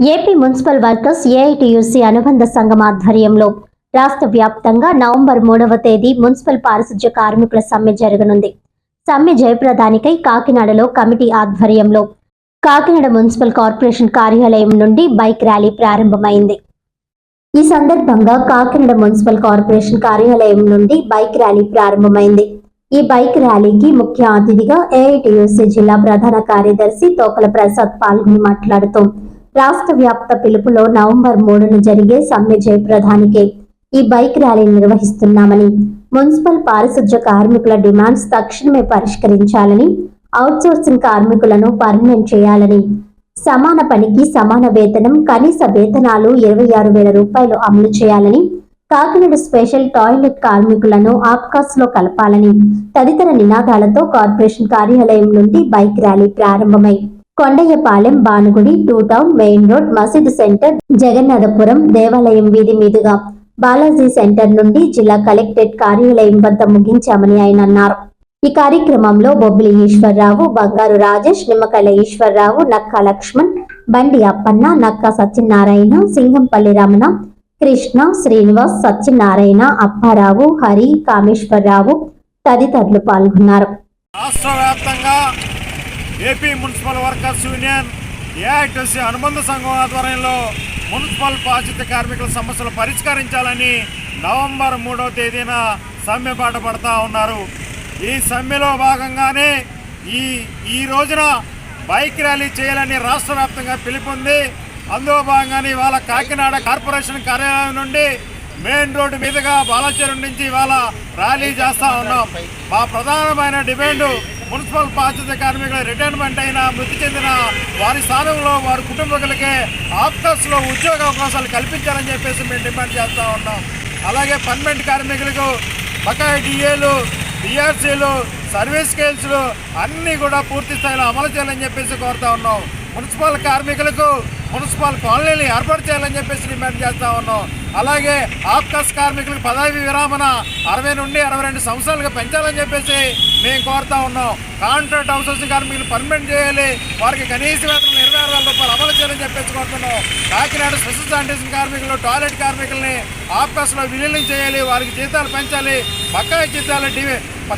AP municipal workers AITUC అనుబంధ సంఘం ఆధ్వర్యంలో రాష్ట్ర వ్యాప్తంగా నవంబర్ మూడవ తేదీ మున్సిపల్ పారిశుధ్య కార్మికుల సమ్మె జరగనుంది. సమ్మె జయప్రదానికై కాకినాడలో కమిటీ ఆధ్వర్యంలో కాకినాడ మున్సిపల్ కార్పొరేషన్ కార్యాలయం నుండి బైక్ ర్యాలీ ప్రారంభమైంది. ఈ సందర్భంగా కాకినాడ మున్సిపల్ కార్పొరేషన్ కార్యాలయం నుండి బైక్ ర్యాలీ ప్రారంభమైంది. ఈ బైక్ ర్యాలీకి ముఖ్య అతిథిగా ఏఐటియుసి జిల్లా ప్రధాన కార్యదర్శి తోకల ప్రసాద్ పాల్గొని మాట్లాడుతూ రాష్ట్ర వ్యాప్త పిలుపులో నవంబర్ మూడున జరిగే సమ్మె జయప్రధానికే ఈ బైక్ ర్యాలీ నిర్వహిస్తున్నామని మున్సిపల్ పారిశుధ్య కార్మికుల డిమాండ్స్ తక్షణమే పరిష్కరించాలని అవుట్సోర్సింగ్ కార్మికులను పర్మనెంట్ చేయాలని సమాన పనికి సమాన వేతనం కనీస వేతనాలు ఇరవై ఆరు వేల రూపాయలు అమలు చేయాలని కాకినాడ స్పెషల్ టాయిలెట్ కార్మికులను ఆప్కాస్లో కలపాలని తదితర నినాదాలతో కార్పొరేషన్ కార్యాలయం నుండి బైక్ ర్యాలీ ప్రారంభమై Kondayyapalem Banugudi two town main road మసీద్ సెంటర్ జగన్నాథపురం దేవాలయం వీధి మీదుగా బాలాజీ సెంటర్ నుండి జిల్లా కలెక్టరేట్ కార్యాలయం వద్ద ముగించామని ఆయన అన్నారు. ఈ కార్యక్రమంలో బొబ్బిలి ఈశ్వరరావు బంగారు రాజేష్ నిమ్మకాయల ఈశ్వరరావు నక్కా లక్ష్మణ్ బండి అప్పన్న నక్కా సత్యనారాయణ సింగంపల్లి రమణ కృష్ణ శ్రీనివాస్ సత్యనారాయణ అప్పారావు హరి కామేశ్వరరావు తదితరులు పాల్గొన్నారు. రాష్ట్ర వ్యాప్తంగా AP municipal workers union AITC అనుబంధ సంఘం ఆధ్వర్యంలో మున్సిపల్ పారిశుద్ధ్య కార్మికుల సమస్యలు పరిష్కరించాలని నవంబర్ మూడవ తేదీన సమ్మె బాట పడతా ఉన్నారు. ఈ సమ్మెలో భాగంగానే ఈ ఈ రోజున బైక్ ర్యాలీ చేయాలని రాష్ట్ర వ్యాప్తంగా పిలుపుంది. అందులో భాగంగానే ఇవాళ కాకినాడ కార్పొరేషన్ కార్యాలయం నుండి మెయిన్ రోడ్డు మీదుగా బాలాచరం నుంచి ఇవాళ ర్యాలీ చేస్తూ ఉన్నాం. మా ప్రధానమైన డిమాండ్ మున్సిపల్ పారిశుద్ధ్య కార్మికుల రిటైర్మెంట్ అయిన మృతి చెందిన వారి స్థానంలో వారి కుటుంబీకులకే ఆఫ్టర్స్లో ఉద్యోగ అవకాశాలు కల్పించాలని చెప్పేసి మేము డిమాండ్ చేస్తూ ఉన్నాం. అలాగే పర్మనెంట్ కార్మికులకు బకాయి డిఏలు డిఆర్సీలు సర్వీస్ స్కేల్స్లు అన్నీ కూడా పూర్తి స్థాయిలో అమలు చేయాలని చెప్పేసి కోరుతా ఉన్నాం. మున్సిపల్ కార్మికులకు మున్సిపల్ కాలనీలు ఏర్పాటు చేయాలని చెప్పేసి డిమాండ్ చేస్తూ ఉన్నాం. అలాగే ఆప్కాస్ కార్మికులకు పదవి విరామణ అరవై నుండి అరవై రెండు సంవత్సరాలుగా పెంచాలని చెప్పేసి మేము కోరుతా ఉన్నాం. కాంట్రాక్ట్ అవుట్సోర్సింగ్ కార్మికులు పర్మనెంట్ చేయాలి. వారికి కనీస వేతనం ఇరవై ఆరు వేల రూపాయలు అమలు చేయాలని చెప్పేసి కాకినాడ స్పెషల్ శానిటేషన్ కార్మికులు టాయిలెట్ కార్మికుల్ని ఆఫీసులో విలీనం చేయాలి వారికి జీతాలు పెంచాలి బకాయి జీతాలు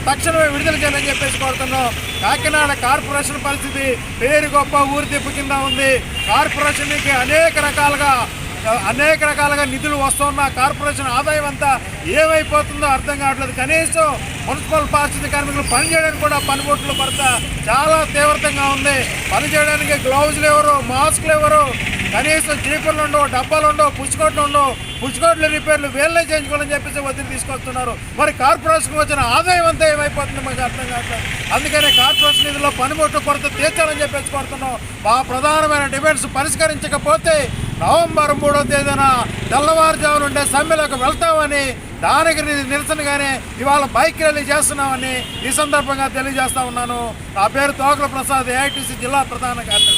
తక్షణమే విడుదల చేయాలని చెప్పేసి కోరుతున్నాం. కాకినాడ కార్పొరేషన్ పరిస్థితి పేరు గొప్ప ఊరి తిప్పు కింద ఉంది. కార్పొరేషన్కి అనేక రకాలుగా అనేక రకాలుగా నిధులు వస్తున్న కార్పొరేషన్ ఆదాయం అంతా ఏమైపోతుందో అర్థం కావట్లేదు. కనీసం మున్సిపల్ పారిశుద్ధ్య కార్మికులు పనిచేయడానికి కూడా పనిముట్లు భర్త చాలా తీవ్రంగా ఉంది. పనిచేయడానికి గ్లౌజులు ఎవరు మాస్కులు ఎవరు? కనీసం చీపుర్లు ఉండవు డబ్బాలు ఉండవు పుచ్చుకోట్లు ఉండవు. పుచ్చుకోట్ల రిపేర్లు వేళ్ళే చేయించుకోవాలని చెప్పేసి వదిలి తీసుకొస్తున్నారు. మరి కార్పొరేషన్కి వచ్చిన ఆదాయం అంతా ఏమైపోతుంది మాకు అర్థం కావట్లేదు. అందుకనే కార్పొరేషన్ నిధుల్లో పనిముట్ల కొరత తీర్చాలని చెప్పేసి కోరుతున్నాం. మా ప్రధానమైన డిమాండ్స్ పరిష్కరించకపోతే నవంబర్ మూడో తేదీన తెల్లవారుజామున ఉండే సమ్మెలకు వెళ్తామని దానికి నిరసనగానే ఇవాళ బైక్ ర్యాలీ చేస్తున్నామని ఈ సందర్భంగా తెలియజేస్తా ఉన్నాను. నా పేరు తోకల ప్రసాద్ ఏఐటీసీ జిల్లా ప్రధాన కార్యదర్శి.